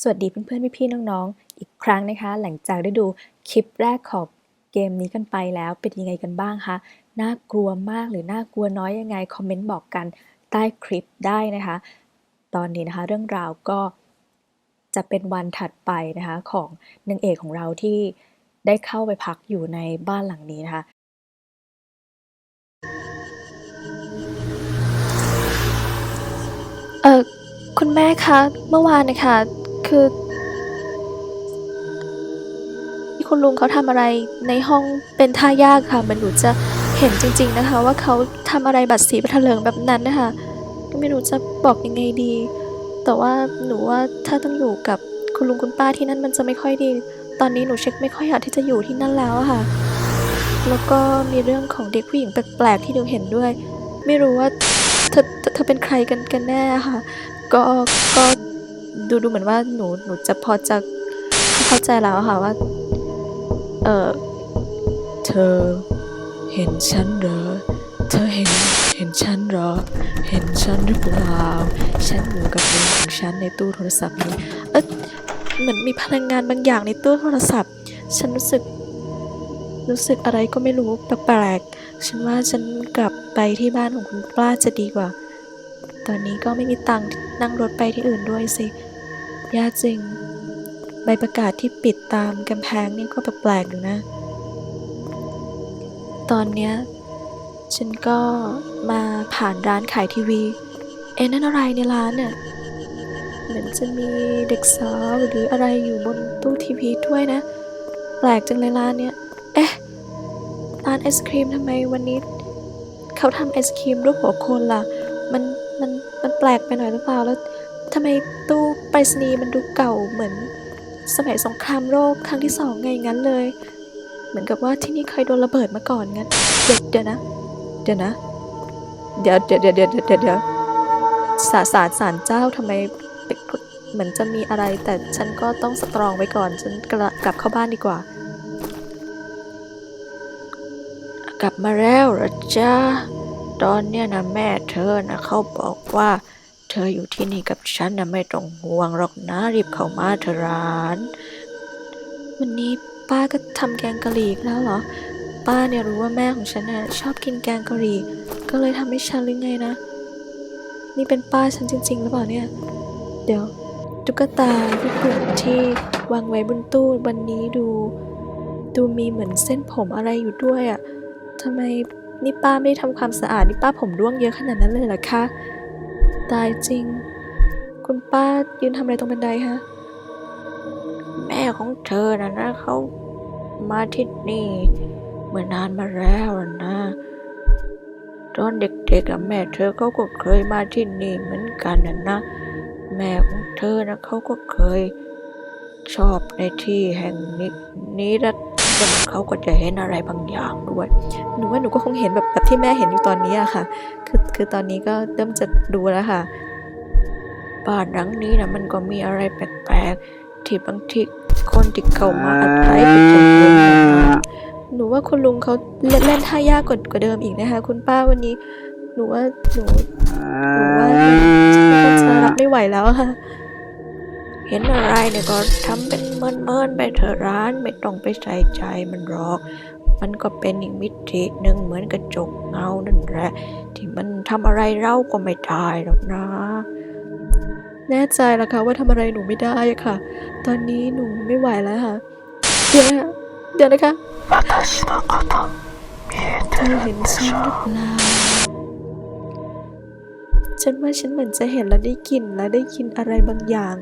สวัสดีเพื่อนๆพี่ๆน้องๆ อีกครั้งนะคะ หลังจากได้ดูคลิปแรกของเกมนี้กันไปแล้วเป็นยังไงกันบ้างคะน่ากลัวมากหรือน่ากลัวน้อยยังไงคอมเมนต์บอกกันใต้คลิปได้นะคะ ตอนนี้นะคะเรื่องราวก็จะเป็นวันถัดไปนะคะของนางเอกของเราที่ได้เข้าไปพักอยู่ในบ้านหลังนี้นะคะเออคุณแม่คะเมื่อวานนะคะ คือ ที่คุณลุงเขาทำอะไรในห้องเป็นท่ายากค่ะ มันหนูจะเห็นจริง ๆนะคะ ว่าเขาทำอะไรบัตรสีบัตรเถลิงแบบนั้นนะคะก็ไม่รู้จะบอกยังไงดี แต่ว่าหนูว่าถ้าต้องอยู่กับคุณลุงคุณป้าที่นั่นมันจะไม่ค่อยดี ตอนนี้หนูเช็คไม่ค่อยอยากที่จะอยู่ที่นั่นแล้วค่ะ แล้วก็มีเรื่องของเด็กผู้หญิงแปลกๆที่หนูเห็นด้วย ไม่รู้ว่าเธอเธอเธอเป็นใครกันกันแน่ค่ะ ก็ก็ ดูดูเหมือนว่าหนูหนูจะพอจะเข้าใจแล้วค่ะว่า เออเธอ เห็นฉันเหรอ เธอเห็นเห็นฉันเหรอ เห็นฉันหรือเปล่า ฉันอยู่กับมือของฉันในตู้โทรศัพท์นี้ เออเหมือนมีพลังงานบางอย่างในตู้โทรศัพท์ ฉันรู้สึก รู้สึกอะไรก็ไม่รู้แปลกๆ ฉันว่าฉันกลับไปที่บ้านของคุณป้าจะดีกว่า ตอนนี้ก็ไม่มีตังค์นั่งรถไปที่อื่นด้วยสิ ยาจริง ใบประกาศที่ปิดตามกำแพงนี่ก็แปลกๆอยู่นะ ตอนเนี้ยฉันก็มาผ่านร้านขายทีวี เอ๊ะนั่นอะไรในร้านเนี่ยเหมือนจะมีเด็กสาวหรืออะไรอยู่บนตู้ทีวีด้วยนะ แปลกจังเลยร้านเนี้ย เอ๊ะ ร้านไอศครีมทำไมวันนี้ เขาทำไอศครีมรูปหัวคนล่ะ มัน มัน มันแปลกไปหน่อยหรือเปล่าแล้ว ทำไมตู้ไปรษณีย์มันดูเก่าเหมือน สมัยสงครามโลกครั้งที่สองไงงั้นเลย เหมือนกับว่าที่นี่เคยโดนระเบิดมาก่อนงั้น เดี๋ยวเดี๋ยวนะ เดี๋ยวนะ เดี๋ยวเดี๋ยวเดี๋ยวเดี๋ยวเดี๋ยวสาสารสารเจ้าทำไมเหมือนจะมีอะไร แต่ฉันก็ต้องสตรองไว้ก่อน ฉันกลับกลับเข้าบ้านดีกว่า กลับมาแล้วหรอจ๊ะตอนเนี้ยนะแม่เธอนะเขาบอกว่า ธออยู่ที่นี่กับฉันนะไม่ต้องห่วงหรอกนะรีบเข้ามาเถอะร้าน วันนี้ป้าก็ทำแกงกะหรี่อีกแล้วเหรอ ป้าเนี่ยรู้ว่าแม่ของฉันน่ะชอบกินแกงกะหรี่ ก็เลยทำให้ฉันหรือไงนะ นี่เป็นป้าฉันจริง ๆ หรือเปล่าเนี่ย เดี๋ยวตุ๊กตาญี่ปุ่นที่วางไว้บนตู้วันนี้ดู ดูมีเหมือนเส้นผมอะไรอยู่ด้วยอะ่ะทำไมนี่ป้าไม่ได้ทำความสะอาดนี่ป้าผมร่วงเยอะขนาดนั้นเลยเหรอคะ ตายจริง คุณป้ายืนทำอะไรตรงบันไดฮะ แม่ของเธอนะนะเขามาที่นี่เมื่อนานมาแล้วนะตอนเด็กๆอะแม่เธอเขาก็เคยมาที่นี่เหมือนกันนะนะ แม่ของเธอนะเขาก็เคยชอบในที่แห่งนี้นี้ล้ วเขาก็จะเห็นอะไรบางอย่างด้วยหนูว่าหนูก็คงเห็นแบบแบบที่แม่เห็นอยู่ตอนนี้อะค่ะ คือคือตอนนี้ก็เริ่มจะดูแล้วค่ะ บ้านหลังนี้นะมันก็มีอะไรแปลกๆที่บางทีคนที่เข้ามาอาศัยก็จะเห็นนะหนูว่าคุณลุงเขาเล่นเล่นท่ายากกว่ากว่าเดิมอีกนะคะ คุณป้าวันนี้ หนูว่าหนูหนูว่าฉันจะรับไม่ไหวแล้วอะค่ะเห็นอะไรเนี่ยก็ทำเป็นเมินๆไปเถอะร้านไม่ต้องไปใส่ใจมันหรอก มันก็เป็นอีกมิติหนึ่งเหมือนกระจกเงานั่นแหละ ที่มันทำอะไรเราก็ไม่ได้หรอกนะ แน่ใจแล้วค่ะว่าทำอะไรหนูไม่ได้ค่ะ ตอนนี้หนูไม่ไหวแล้วค่ะ เดี๋ยวนะคะเดี๋ยวนะคะเธอเห็นฉันหรือเปล่าฉันว่าฉันเหมือนจะเห็นและได้กลิ่นและได้ยินอะไรบางอย่าง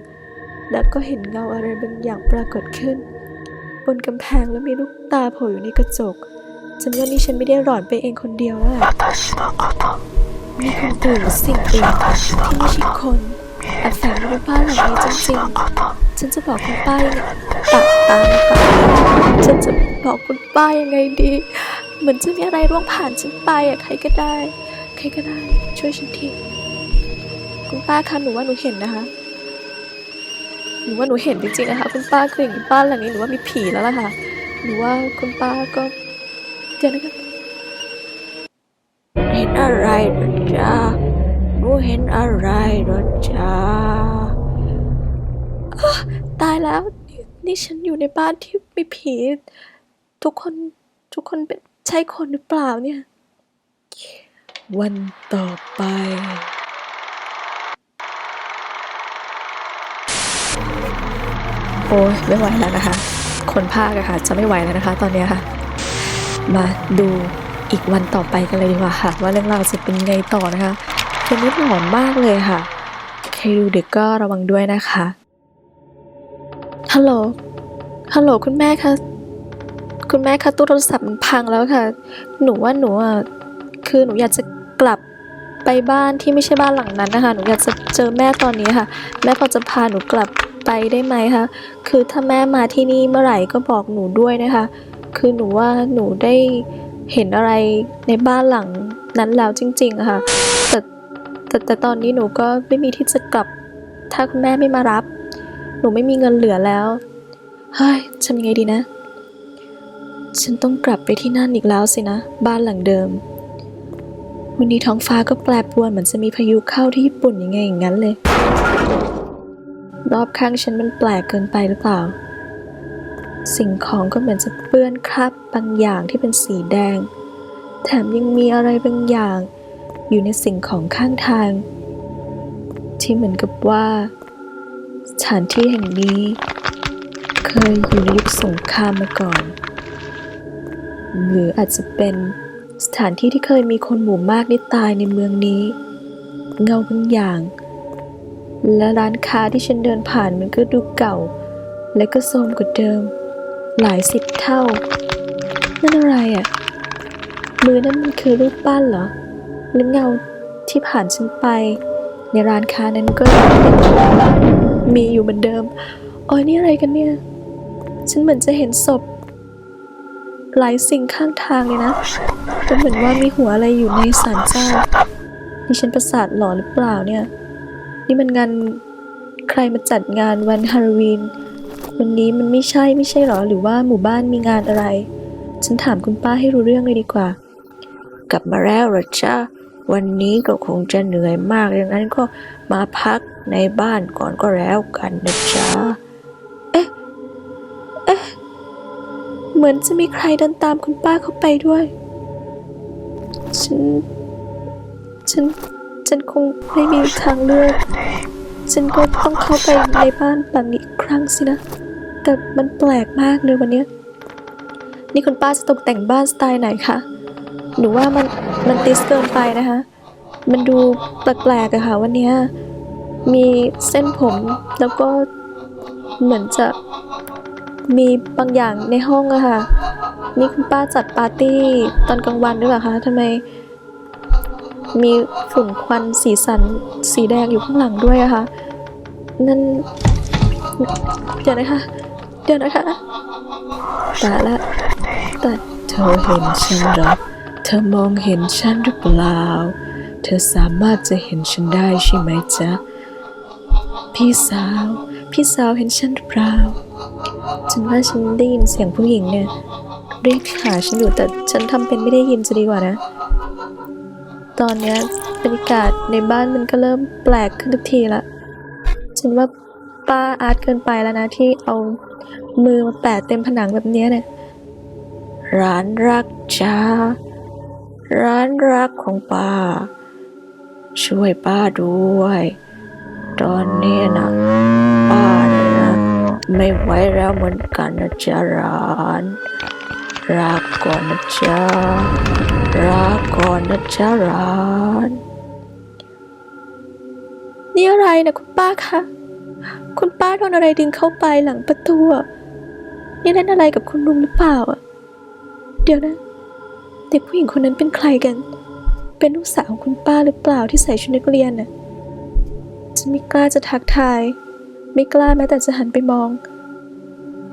แล้วก็เห็นเงาอะไรบางอย่างปรากฏขึ้น บนกำแพงแล้วมีลูกตาโผล่อยู่ในกระจก ฉันว่านี่ฉันไม่ได้หลอนไปเองคนเดียวแล้วแหละมีคนอื่นสิ่งอื่นที่ไม่ใช่คนแอบแฝงอยู่ในบ้านหลังนี้จริงๆ ฉันจะบอกคุณป้ายังไงตาตามก่อนฉันจะบอกคุณป้ายังไงดี เหมือนจะมีอะไรร่วงผ่านฉันไปอะใครก็ได้ ใครก็ได้ ช่วยฉันที คุณป้าคะหนูว่าหนูเห็นนะคะ หนูว่าหนูเห็นจริงๆนะคะ คุณป้าคืออย่างนี้บ้านหลังนี้หนูว่ามีผีแล้วล่ะค่ะหนูว่าคุณป้าก็เดี๋ยวนะคะเห็นอะไรเหรอจ๊ะหนูเห็นอะไรเหรอจ๊ะตายแล้วนี่นี่ฉันอยู่ในบ้านที่มีผี ทุกคนทุกคนเป็นใช่คนหรือเปล่าเนี่ย วันต่อไป อ้ยไม่ไหวแล้วนะคะ คนภาคอะค่ะ จะไม่ไหวแล้วนะคะ ตอนนี้ค่ะ มาดูอีกวันต่อไปกันเลยดีกว่าค่ะ ว่าเรื่องราวจะเป็นไงต่อนะคะเกมนี้หลอนมากเลยค่ะ ใครดูเดึกก็ระวังด้วยนะคะฮัลโหลฮัลโหลคุณแม่คะคุณแม่คะตู้โทรศัพท์มันพังแล้วค่ะ หนูว่าหนูอะคือหนูอยากจะกลับไปบ้านที่ไม่ใช่บ้านหลังนั้นนะคะ หนูอยากจะเจอแม่ตอนนี้ค่ะ แม่พอจะพาหนูกลับ ไปได้ไหมคะคือถ้าแม่มาที่นี่เมื่อไหร่ก็บอกหนูด้วยนะคะ คือหนูว่าหนูได้เห็นอะไรในบ้านหลังนั้นแล้วจริงๆค่ะแต่แต่แต่ตอนนี้หนูก็ไม่มีที่จะกลับ ถ้าคุณแม่ไม่มารับ หนูไม่มีเงินเหลือแล้วเฮ้ยทำยังไงดีนะ ฉันต้องกลับไปที่นั่นอีกแล้วสินะ บ้านหลังเดิม วันนี้ท้องฟ้าก็แปรปรวนเหมือนจะมีพายุเข้าที่ญี่ปุ่นยังไงอย่างนั้นเลย รอบข้างฉันมันแปลกเกินไปหรือเปล่า สิ่งของก็เหมือนจะเปื้อนคราบบางอย่างที่เป็นสีแดง แถมยังมีอะไรบางอย่าง อยู่ในสิ่งของข้างทาง ที่เหมือนกับว่าสถานที่แห่งนี้ เคยอยู่ในยุคสงครามมาก่อน หรืออาจจะเป็นสถานที่ที่เคยมีคนหมู่มากได้ตายในเมืองนี้ เงาบางอย่าง และร้านค้าที่ฉันเดินผ่านมันก็ดูเก่า และก็โทรมกว่าเดิม หลายสิบเท่า นั่นอะไรอะ่ะ มือนั่นมันคือรูปปั้นเหรอ หรือเงาที่ผ่านฉันไป ในร้านค้านั้นก็มีอยู่เหมือนเดิมโอ้ยนี่อะไรกันเนี่ย ฉันเหมือนจะเห็นศพ หลายสิ่งข้างทางเลยนะก็เหมือนว่ามีหัวอะไรอยู่ในศาลเจ้านี่ฉันประสาทหลอนหรือเปล่าเนี่ย นี่มันงานใครมาจัดงานวันฮาโลวีนวันนี้มันไม่ใช่ไม่ใช่หรอ หรือว่าหมู่บ้านมีงานอะไร ฉันถามคุณป้าให้รู้เรื่องเลยดีกว่า กลับมาแล้วหรอจ๊ะวันนี้ก็คงจะเหนื่อยมากดังนั้นก็มาพักในบ้านก่อนก็แล้วกันนะจ๊ะเหมือนจะมีใครเดินตามคุณป้าเข้าไปด้วย ฉัน ฉัน ฉันคงไม่มีทางเลือก ฉันก็ต้องเข้าไปในบ้านหลังนี้ครั้งสินะ แต่มันแปลกมากเลยวันนี้ นี่คุณป้าจะตกแต่งบ้านสไตล์ไหนคะหนูว่ามันมันติสเกินไปนะคะ มันดูแปลกๆอะค่ะวันนี้มีเส้นผมแล้วก็เหมือนจะมีบางอย่างในห้องอะค่ะ นี่คุณป้าจัดปาร์ตี้ตอนกลางวันด้วยเหรอคะทำไม มีฝุ่นควันสีสันสีแดงอยู่ข้างหลังด้วยอะคะนั่นเดี๋ยวนะคะ เดี๋ยวนะคะต่ละแต่เธอเห็นฉันหรอเธอมองเห็นฉันหรือเปล่า เธอสามารถจะเห็นฉันได้ใช่ไหมจ๊ะ พี่สาว พี่สาวเห็นฉันหรือเปล่า ฉันว่าฉันได้ยินเสียงผู้หญิงเนี่ยเรียกหาฉันอยู่แต่ฉันทำเป็นไม่ได้ยินจะดีกว่านะ ตอนเนี้ยบรรยากาศในบ้านมันก็เริ่มแปลกขึ้นทุกทีละฉันว่าป้าอาร์ตเกินไปแล้วนะที่เอามือมาแปะเต็มผนังแบบนี้เนี่ย ร้านรักจ้า ร้านรักของป้า ช่วยป้าด้วย ตอนนี้นะป้าเนี่ยนะไม่ไหวแล้วเหมือนกันนะจ๊ะร้าน รักก่อนนะจ๊ะ รักก่อนนะจ๊ะร้านนี่อะไรนะคุณป้าคะ คุณป้าโดนอะไรดึงเข้าไปหลังประตูนี่เล่นอะไรกับคุณลุงหรือเปล่าอะเดี๋ยวนะ เด็กผู้หญิงคนนั้นเป็นใครกัน เป็นลูกสาวของคุณป้าหรือเปล่าที่ใส่ชุดนักเรียนน่ะฉันไม่กล้าจะทักทาย ไม่กล้าแม้แต่จะหันไปมอง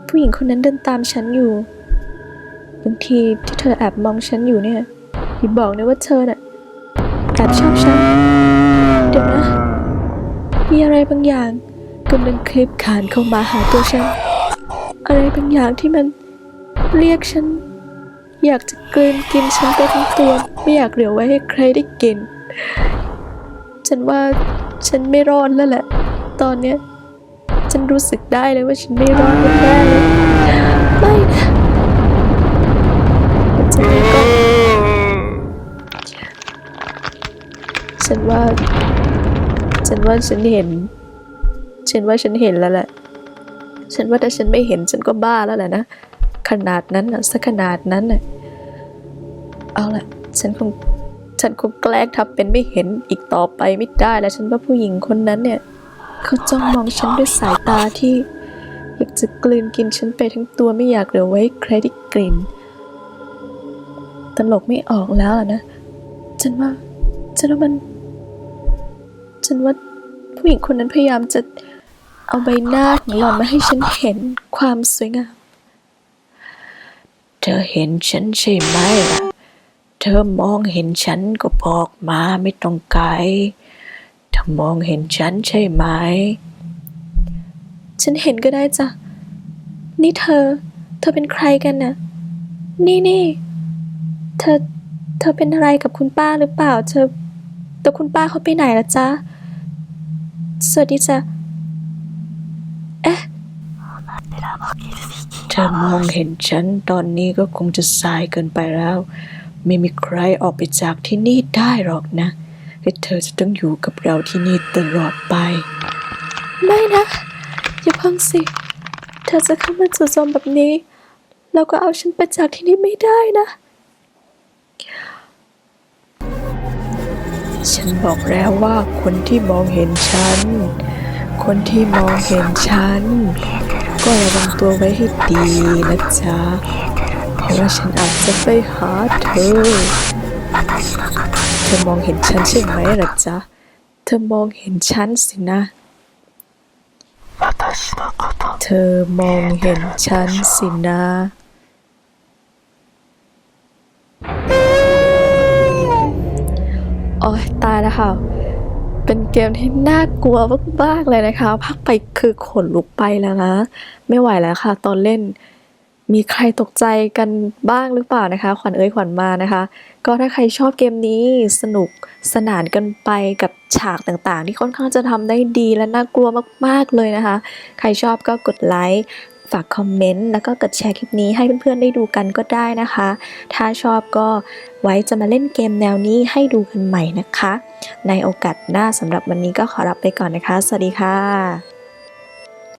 ผู้หญิงคนนั้นเดินตามฉันอยู่บางทีที่เธอแอบมองฉันอยู่เนี่ย อย่าบอกนะว่าเธอน่ะแอบชอบฉัน เดี๋ยวนะ มีอะไรบางอย่างกำลังคลิบขานเข้ามาหาตัวฉัน อะไรบางอย่างที่มันเรียกฉัน อยากจะกลืนกินฉันไปทั้งตัวไม่อยากเหลือไว้ให้ใครได้กิน ฉันว่าฉันไม่รอดแล้วแหละ ตอนเนี้ยฉันรู้สึกได้เลยว่าฉันไม่รอดแน่เลย ฉันว่า ฉันว่าฉันเห็น ฉันว่าฉันเห็นแล้วแหละ ฉันว่าถ้าฉันไม่เห็นฉันก็บ้าแล้วแหละนะ ขนาดนั้นนะสักขนาดนั้นน่ะ เอาล่ะฉันคง ฉันคงแกล้งทำเป็นไม่เห็นอีกต่อไปไม่ได้แล้ว ฉันว่าผู้หญิงคนนั้นเนี่ย เขาจ้องมองฉันด้วยสายตาที่อยากจะกลืนกินฉันไปทั้งตัวไม่อยากเหลือไว้ใครได้กลิ่น ตลกไม่ออกแล้วนะ ฉันว่า ฉันว่ามัน ฉันว่าผู้หญิงคนนั้นพยายามจะเอาใบหน้าของหล่อนมาให้ฉันเห็นความสวยงาม เธอเห็นฉันใช่ไหมล่ะ เธอมองเห็นฉันก็บอกมาไม่ต้องไกล เธอมองเห็นฉันใช่ไหม ฉันเห็นก็ได้จ้ะ นี่เธอ เธอเป็นใครกันน่ะ นี่นี่ เธอ เธอเป็นอะไรกับคุณป้าหรือเปล่า เธอแต่คุณป้าเขาไปไหนละจ๊ะ สวัสดีจ้ะ เอ๊ะเธอมองเห็นฉันตอนนี้ก็คงจะสายเกินไปแล้ว ไม่มีใครออกไปจากที่นี่ได้หรอกนะและเธอจะต้องอยู่กับเราที่นี่ตลอดไป ไม่นะ อย่าเพิ่งสิ เธอจะเข้ามาจู่โจมแบบนี้ แล้วก็เอาฉันไปจากที่นี่ไม่ได้นะ ฉันบอกแล้วว่าคนที่มองเห็นฉัน คนที่มองเห็นฉัน ก็ระวังตัวไว้ให้ดีนะจ๊ะ เพราะว่าฉันอาจจะไปหาเธอ เธอมองเห็นฉันใช่ไหมล่ะจ๊ะ เธอมองเห็นฉันสินะ เธอมองเห็นฉันสินะ โอ้ยตายแล้วค่ะ เป็นเกมที่น่ากลัวมากๆเลยนะคะ พักไปคือขนลุกไปแล้วนะ ไม่ไหวแล้วค่ะ ตอนเล่น มีใครตกใจกันบ้างหรือเปล่านะคะ ขวัญเอ้ยขวัญมานะคะ ก็ถ้าใครชอบเกมนี้สนุกสนานกันไปกับฉากต่างๆ ที่ค่อนข้างจะทำได้ดีและน่ากลัวมากๆเลยนะคะ ใครชอบก็กดไลค์ ฝากคอมเมนต์แล้วก็กดแชร์คลิปนี้ให้เพื่อนๆได้ดูกันก็ได้นะคะ ถ้าชอบก็ไว้จะมาเล่นเกมแนวนี้ให้ดูกันใหม่นะคะ ในโอกาสหน้าสำหรับวันนี้ก็ขอรับไปก่อนนะคะ สวัสดีค่ะ